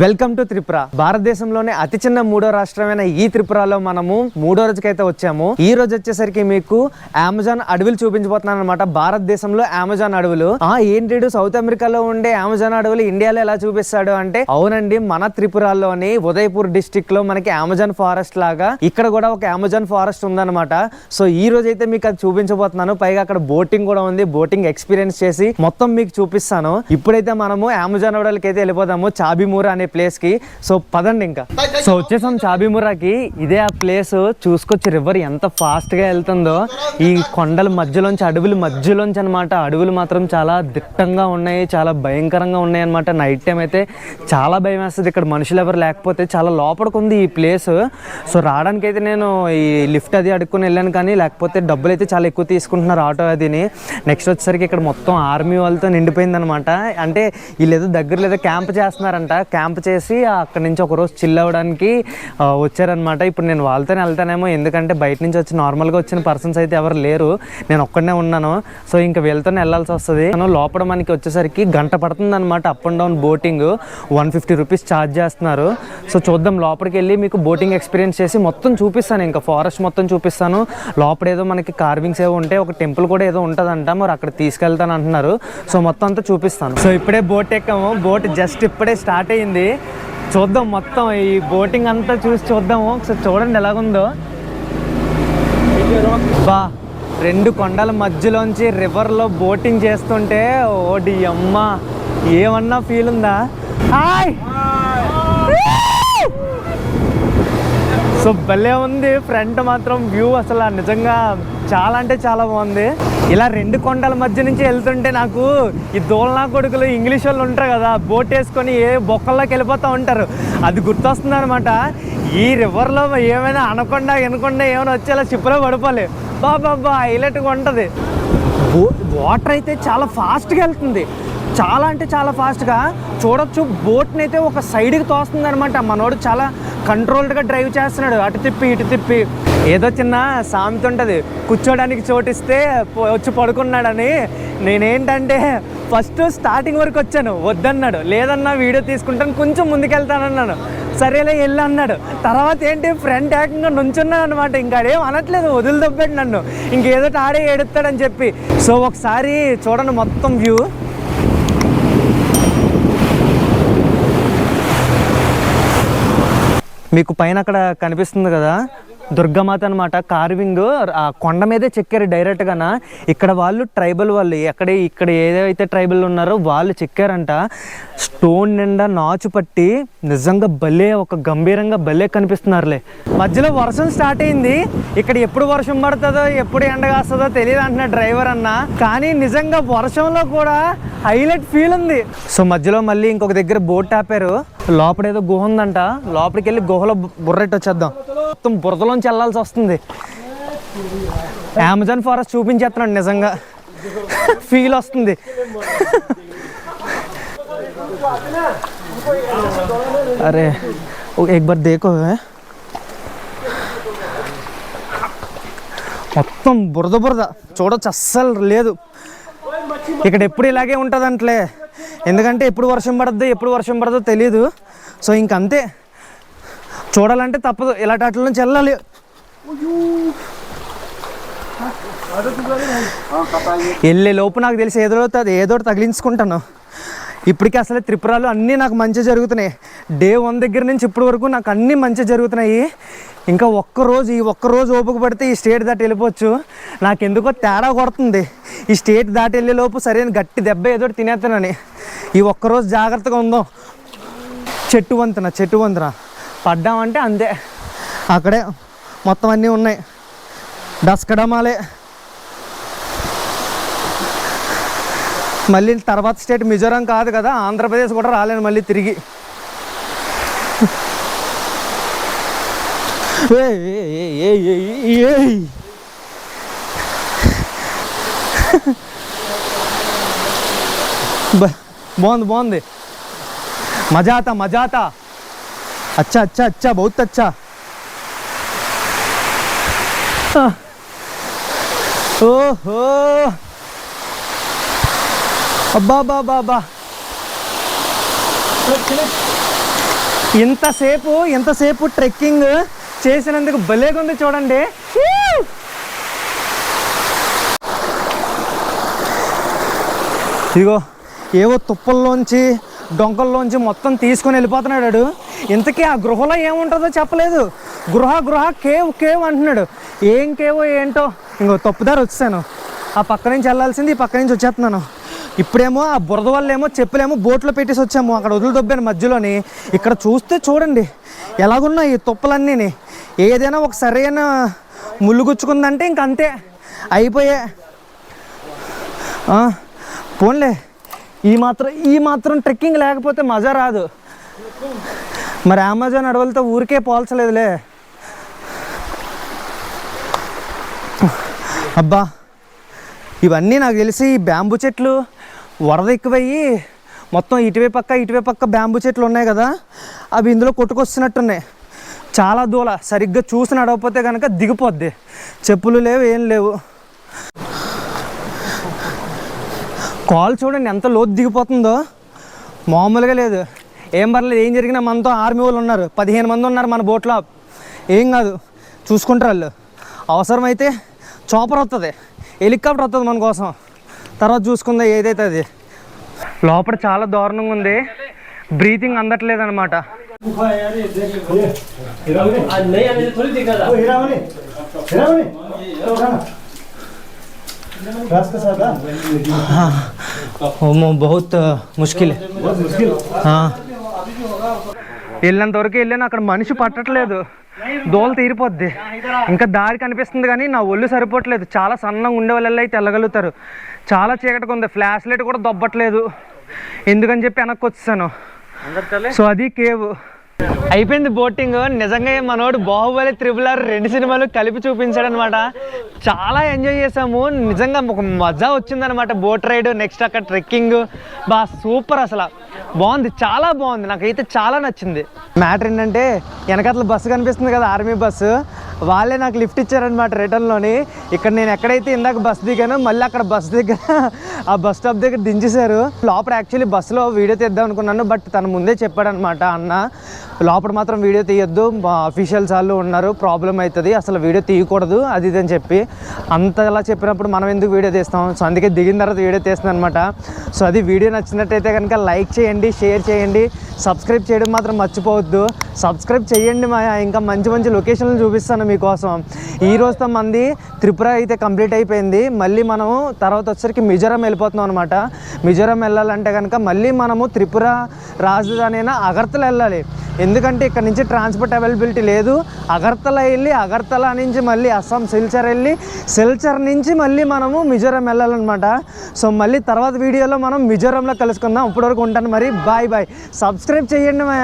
Welcome to Tripura. భారతదేశంలోనే అతి చిన్న మూడో రాష్ట్రమైన ఈ త్రిపురలో మనము మూడో రోజుకైతే వచ్చాము. ఈ రోజు వచ్చేసరికి మీకు అమెజాన్ అడవులు చూపించబోతున్నాను అనమాట భారతదేశంలో అమెజాన్ అడవులు. ఆ ఏంటి సౌత్ అమెరికాలో ఉండే అమెజాన్ అడవులు ఇండియాలో ఎలా చూపిస్తాడు అంటే అవునండి మన త్రిపురలోని ఉదయపూర్ డిస్టిక్లో మనకి అమెజాన్ ఫారెస్ట్ లాగా ఇక్కడ కూడా ఒక అమెజాన్ ఫారెస్ట్ ఉందన్నమాట. సో ఈ రోజు అయితే మీకు అది చూపించబోతున్నాను. పైగా అక్కడ బోటింగ్ కూడా ఉంది. బోటింగ్ ఎక్స్పీరియన్స్ చేసి మొత్తం మీకు చూపిస్తాను. ఇప్పుడైతే మనము అమెజాన్ అడవులకి అయితే వెళ్ళిపోదాము. చాబిమూరా అనే ప్లేస్కి. సో పదండి ఇంకా. సో వచ్చేసాం చాబిమూరాకి ఇదే ఆ ప్లేస్ చూసుకొచ్చి రివర్ ఎంత ఫాస్ట్గా వెళ్తుందో. ఈ కొండల మధ్యలోంచి అడవుల మధ్యలోంచి అనమాట అడవులు మాత్రం చాలా దిట్టంగా ఉన్నాయి చాలా భయంకరంగా ఉన్నాయి అనమాట నైట్ టైం అయితే చాలా భయం వేస్తుంది. ఇక్కడ మనుషులు ఎవరు లేకపోతే చాలా లోపలికి ఉంది ఈ ప్లేస్ సో రావడానికి అయితే నేను ఈ లిఫ్ట్ అది అడుక్కుని వెళ్ళాను కానీ లేకపోతే డబ్బులు అయితే చాలా ఎక్కువ తీసుకుంటున్నారు ఆటో అదిని. నెక్స్ట్ వచ్చేసరికి ఇక్కడ మొత్తం ఆర్మీ వాళ్ళతో నిండిపోయింది అనమాట అంటే వీళ్ళు ఏదో దగ్గర ఏదో క్యాంప్ చేస్తున్నారంట. క్యాంప్ చేసి అక్కడ నుంచి ఒక రోజు చిల్ అవ్వడానికి వచ్చారనమాట ఇప్పుడు నేను వాళ్ళతోనే వెళ్తానేమో ఎందుకంటే బయట నుంచి వచ్చి నార్మల్గా వచ్చిన పర్సన్స్ అయితే ఎవరు లేరు. నేను ఒక్కడనే ఉన్నాను. సో ఇంకా వీళ్ళతోనే వెళ్ళాల్సి వస్తుంది. మనం లోపల మనకి వచ్చేసరికి గంట పడుతుంది అనమాట up and down boating one fifty rupees charge చేస్తున్నారు. సో చూద్దాం లోపలికి వెళ్ళి మీకు బోటింగ్ ఎక్స్పీరియన్స్ చేసి మొత్తం చూపిస్తాను. ఇంకా ఫారెస్ట్ మొత్తం చూపిస్తాను. లోపల ఏదో మనకి కార్వింగ్స్ ఏవో ఉంటాయి ఒక టెంపుల్ కూడా ఏదో ఉంటుందంట. మరి అక్కడ తీసుకెళ్తాను అంటున్నారు. సో మొత్తం అంతా చూపిస్తాను. సో ఇప్పుడే బోట్ ఎక్కాము. బోట్ జస్ట్ ఇప్పుడే స్టార్ట్ అయ్యింది. చూద్దాం మొత్తం ఈ బోటింగ్ అంతా చూసి చూద్దాము. ఒకసారి చూడండి ఎలాగుందో. బా రెండు కొండల మధ్యలోంచి రివర్లో బోటింగ్ చేస్తుంటే ఓడి అమ్మ ఏమన్నా ఫీల్ ఉందా? హాయ్! సో భలే ఉంది. ఫ్రంట్ మాత్రం వ్యూ అసలు నిజంగా చాలా అంటే చాలా బాగుంది. ఇలా రెండు కొండల మధ్య నుంచి వెళ్తుంటే నాకు ఈ దోలనా కొడుకులు ఇంగ్లీష్ వాళ్ళు ఉంటారు కదా బోట్ వేసుకొని ఏ బొక్కల్లోకి వెళ్ళిపోతూ ఉంటారు. అది గుర్తొస్తుంది అనమాట ఈ రివర్లో ఏమైనా అనకుండా వినకుండా ఏమైనా వచ్చేలా షిప్లో పడిపోలే. బాబా హైలైట్గా ఉంటుంది. వాటర్ అయితే చాలా ఫాస్ట్గా వెళ్తుంది. చాలా అంటే చాలా ఫాస్ట్గా చూడొచ్చు. బోట్ని అయితే ఒక సైడ్కి తోస్తుంది అనమాట మనోడు చాలా కంట్రోల్డ్గా డ్రైవ్ చేస్తున్నాడు. అటు తిప్పి ఇటు తిప్పి. ఏదో చిన్న సామెత ఉంటుంది. కూర్చోడానికి చోటిస్తే వచ్చి పడుకున్నాడని. నేనేంటంటే ఫస్ట్ స్టార్టింగ్ వరకు వచ్చాను. వద్దన్నాడు. లేదన్నా వీడియో తీసుకుంటాను కొంచెం ముందుకెళ్తానన్నాను. సరేలే వెళ్ళి అన్నాడు. తర్వాత ఏంటి? ఫ్రంట్ ఏకంగా నుంచున్నాను అనమాట ఇంకా అదేం అనట్లేదు. వదిలి దొబ్బాడు నన్ను. ఇంకేదో ఆడే ఏడుస్తాడని చెప్పి. సో ఒకసారి చూడండి మొత్తం వ్యూ. మీకు పైన అక్కడ కనిపిస్తుంది కదా? దుర్గమాత అనమాట కార్వింగ్ ఆ కొండ మీదే చెక్కారు డైరెక్ట్గాన ఇక్కడ వాళ్ళు ట్రైబల్ వాళ్ళు ఎక్కడ ఇక్కడ ఏదైతే ట్రైబల్ ఉన్నారో వాళ్ళు చెక్కారంట. స్టోన్ నిండా నాచు పట్టి నిజంగా భలే ఒక గంభీరంగా భలే కనిపిస్తున్నారులే. మధ్యలో వర్షం స్టార్ట్ అయింది. ఇక్కడ ఎప్పుడు వర్షం పడుతుందో ఎప్పుడు ఎండ కాస్తుందో తెలియదు అంటున్నా డ్రైవర్ అన్న. కానీ నిజంగా వర్షంలో కూడా హైలైట్ ఫీల్ ఉంది. సో మధ్యలో మళ్ళీ ఇంకొక దగ్గర బోట్ ఆపారు. లోపల ఏదో గుహ ఉందంట. లోపలికి వెళ్ళి గుహలో బుర్రెట్ వచ్చేద్దాం మొత్తం బురదలోంచి వెళ్ళాల్సి వస్తుంది. అమెజాన్ ఫారెస్ట్ చూపించేస్తున్నాడు నిజంగా. ఫీల్ వస్తుంది. అరే ఓ ఎక్ దేకో మొత్తం బురద బురద. చూడొచ్చు అస్సలు లేదు. ఇక్కడ ఎప్పుడు ఇలాగే ఉంటుందంటలే. ఎందుకంటే ఎప్పుడు వర్షం పడద్దు ఎప్పుడు వర్షం పడదో తెలియదు సో ఇంకంతే. చూడాలంటే తప్పదు. ఇలాంటి వాటి నుంచి వెళ్ళాలి. వెళ్ళే లోపు నాకు తెలిసి ఏదో ఏదో తగిలించుకుంటాను. ఇప్పటికీ అసలే త్రిపురాలు అన్నీ నాకు మంచి జరుగుతున్నాయి. డే వన్ దగ్గర నుంచి ఇప్పటి వరకు నాకు అన్నీ మంచి జరుగుతున్నాయి. ఇంకా ఒక్క రోజు ఈ ఒక్క రోజు ఓపిక పడితే ఈ స్టేట్ దాటి వెళ్ళిపోవచ్చు. నాకు ఎందుకో తేడా కొడుతుంది. ఈ స్టేట్ దాటి వెళ్ళే లోపు సరైన గట్టి దెబ్బ ఏదో తినేస్తానని. ఈ ఒక్క రోజు జాగ్రత్తగా ఉందాం. చెట్టు వంతున చెట్టు వంతున. పడ్డామంటే అంతే. అక్కడే మొత్తం అన్నీ ఉన్నాయి. డస్కడమాలే. మళ్ళీ తర్వాత స్టేట్ మిజోరాం కాదు కదా ఆంధ్రప్రదేశ్ కూడా రాలేను మళ్ళీ తిరిగి. బాగుంది బాగుంది. మజాత మజాత. अच्छा अच्छा अच्छा बहुत अच्छा आह, ओहो అబ్బా బా బా బా ఇంతసేపు ఇంతసేపు ట్రెక్కింగ్ చేసినందుకు భలేగా ఉంది చూడండి ఇదిగో ఏవో తుప్పల్లోంచి డొంకల్లోంచి మొత్తం తీసుకొని వెళ్ళిపోతున్నాడు వాడు. ఇంతకీ ఆ గృహలో ఏముంటుందో చెప్పలేదు. గృహ గృహ కేవ్ కేవ్ అంటున్నాడు. ఏం కేవో ఏంటో ఇంకో తప్పుదారి వచ్చాను ఆ పక్క నుంచి వెళ్ళాల్సింది ఈ పక్క నుంచి వచ్చేస్తున్నాను. ఇప్పుడేమో ఆ బురద వల్ల ఏమో చెప్పులేమో బోట్లో పెట్టేసి వచ్చాము. అక్కడ వదులు దొబ్బాను మధ్యలోని. ఇక్కడ చూస్తే చూడండి ఎలాగున్నాయి ఈ తుప్పలన్నీ ఏదైనా ఒక సరైన ముళ్ళు గుచ్చుకుందంటే ఇంక అంతే అయిపోయే పోన్లే. ఈ మాత్రం ఈ మాత్రం ట్రెక్కింగ్ లేకపోతే మజా రాదు. మరి అమెజాన్ అడవులతో ఊరికే పోల్చలేదులే. అబ్బా ఇవన్నీ నాకు తెలిసి ఈ బ్యాంబు చెట్లు వరద ఎక్కువయ్యి మొత్తం ఇటువే పక్క ఇటువే పక్క బ్యాంబు చెట్లు ఉన్నాయి కదా అవి ఇందులో కొట్టుకొస్తున్నట్టున్నాయి. చాలా దూల సరిగ్గా చూసి నడవకపోతే కనుక దిగిపోద్ది. చెప్పులు లేవు ఏం లేవు. కాల్ చూడండి ఎంత లోతు దిగిపోతుందో మామూలుగా లేదు ఏం పర్లేదు ఏం జరిగినా మనతో ఆర్మీ వాళ్ళు ఉన్నారు పదిహేను మంది ఉన్నారు మన బోట్లో ఏం కాదు చూసుకుంటారు వాళ్ళు అవసరమైతే చాపర్ వస్తుంది హెలికాప్టర్ వస్తుంది మన కోసం తర్వాత చూసుకుందా ఏదైతే అది లోపల చాలా దారుణంగా ఉంది బ్రీతింగ్ అందట్లేదు అనమాట आज नहीं आने से थोड़ी दिक्कत है हिरावनी हिरावनी घास के साथ हाँ? బహుత్ ముష్కిల్ बहुत मुश्किल వెళ్ళినంత వరకు వెళ్ళాను అక్కడ మనిషి పట్టట్లేదు దోల తీరిపోద్ది ఇంకా దారి కనిపిస్తుంది కానీ నా ఒళ్ళు సరిపోవట్లేదు చాలా సన్నంగా ఉండే వాళ్ళు అయితే వెళ్ళగలుగుతారు చాలా చీకటిగా ఉంది ఫ్లాష్ లైట్ కూడా దొబ్బట్లేదు ఎందుకని చెప్పి వెనక్కి వచ్చేసాను సో అది కేవ్ అయిపోయింది బోటింగ్. నిజంగా మనోడు బాహుబలి త్రిబుల్ ఆర్ రెండు సినిమాలు కలిపి చూపించాడు అనమాట చాలా ఎంజాయ్ చేసాము నిజంగా ఒక మజా వచ్చిందనమాట బోట్ రైడ్. నెక్స్ట్ అక్కడ ట్రెక్కింగ్. బా సూపర్ అసలు. బాగుంది చాలా బాగుంది. నాకైతే చాలా నచ్చింది. మ్యాటర్ ఏంటంటే వెనకట్ల బస్సు కనిపిస్తుంది కదా ఆర్మీ బస్సు. వాళ్ళే నాకు లిఫ్ట్ ఇచ్చారనమాట రిటర్న్లోని. ఇక్కడ నేను ఎక్కడైతే ఇందాక బస్ దిగానో మళ్ళీ అక్కడ బస్ దగ్గర ఆ బస్ స్టాప్ దగ్గర దించేశారు. లోపల యాక్చువల్లీ బస్సులో వీడియో తీద్దాం అనుకున్నాను బట్ తను ముందే చెప్పాడనమాట అన్న లోపల మాత్రం వీడియో తీయొద్దు. మా అఫీషియల్స్ వాళ్ళు ఉన్నారు. ప్రాబ్లం అవుతుంది అసలు వీడియో తీయకూడదు. అది ఇది అని చెప్పి అంతలా చెప్పినప్పుడు మనం ఎందుకు వీడియో తీస్తాం? సో అందుకే దిగిన తర్వాత వీడియో తీస్తుంది అనమాట సో అది వీడియో నచ్చినట్టయితే కనుక లైక్ చేయండి షేర్ చేయండి. సబ్స్క్రైబ్ చేయడం మాత్రం మర్చిపోవద్దు. సబ్స్క్రైబ్ చేయండి మాయా. ఇంకా మంచి మంచి లొకేషన్లు చూపిస్తాను మీకోసం. ఈ రోజుతో మంది త్రిపుర అయితే కంప్లీట్ అయిపోయింది. మళ్ళీ మనము తర్వాత వచ్చేసరికి మిజోరాం వెళ్ళిపోతున్నాం అనమాట మిజోరాం వెళ్ళాలంటే కనుక మళ్ళీ మనము త్రిపుర రాజధాని అయినా అగర్తల వెళ్ళాలి. ఎందుకంటే ఇక్కడ నుంచి ట్రాన్స్పోర్ట్ అవైలబిలిటీ లేదు. అగర్తల వెళ్ళి అగర్తల నుంచి మళ్ళీ అస్సాం సిల్చర్ వెళ్ళి సిల్చర్ నుంచి మళ్ళీ మనము మిజోరాం వెళ్ళాలన్నమాట. సో మళ్ళీ తర్వాత వీడియోలో మనం మిజోరాంలో కలుసుకుందాం. ఇప్పటివరకు ఉంటాను మరి. Bye bye. సబ్స్క్రైబ్ చేయండి మా